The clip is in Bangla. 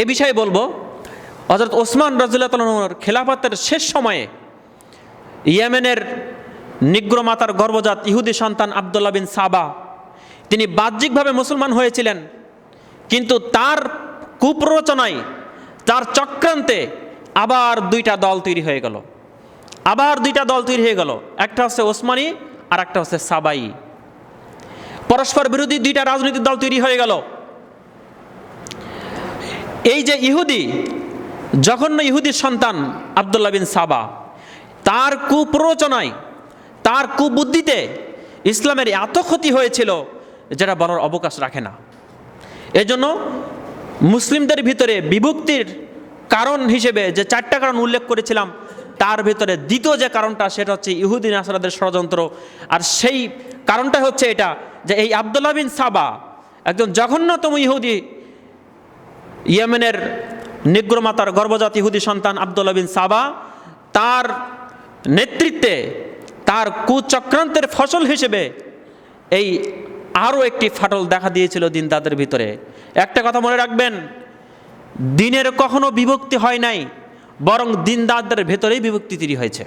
এ বিষয়ে বলব হজরত ওসমান রাজুল্লাহ তালুর খেলাফতের শেষ সময়ে ইয়েমেনের নিগ্র মাতার গর্ভজাত ইহুদি সন্তান আবদুল্লাহ বিন সাবা, তিনি বাহ্যিকভাবে মুসলমান হয়েছিলেন, কিন্তু তার কুপ্ররোচনায়, তার চক্রান্তে আবার দুইটা দল তৈরি হয়ে গেল। আবার দুইটা দল তৈরি হয়ে গেল, একটা হচ্ছে ওসমানী আর একটা হচ্ছে সাবাই। পরস্পর বিরোধী দুইটা রাজনৈতিক দল তৈরি হয়ে গেল। এই যে ইহুদি, জঘন্য ইহুদির সন্তান আবদুল্লাহ বিন সাবা, তার কুপ্ররোচনায়, তার কুবুদ্ধিতে ইসলামের এত ক্ষতি হয়েছিল যেটা বলার অবকাশ রাখে না। এজন্য মুসলিমদের ভিতরে বিভক্তির কারণ হিসেবে যে চারটা কারণ উল্লেখ করেছিলাম, তার ভিতরে দ্বিতীয় যে কারণটা সেটা হচ্ছে ইহুদিন আসারাদের ষড়যন্ত্র, আর সেই কারণটা হচ্ছে এটা যে এই আবদুল্লাহ বিন সাবা একজন জঘন্যতম ইহুদি ইয়েমেনের নিগ্রমাতার গর্ভজাত ইহুদি সন্তান আবদুল্লাহ বিন সাবা, তার নেতৃত্বে, তার কুচক্রান্তের ফসল হিসেবে এই আরও একটি ফাটল দেখা দিয়েছিল দিন তাদের ভিতরে। একটা কথা মনে রাখবেন, দিনের কখনো বিভক্তি হয় নাই, বরং দিনদারদের ভেতরেই বিভক্তি তৈরি হয়েছে।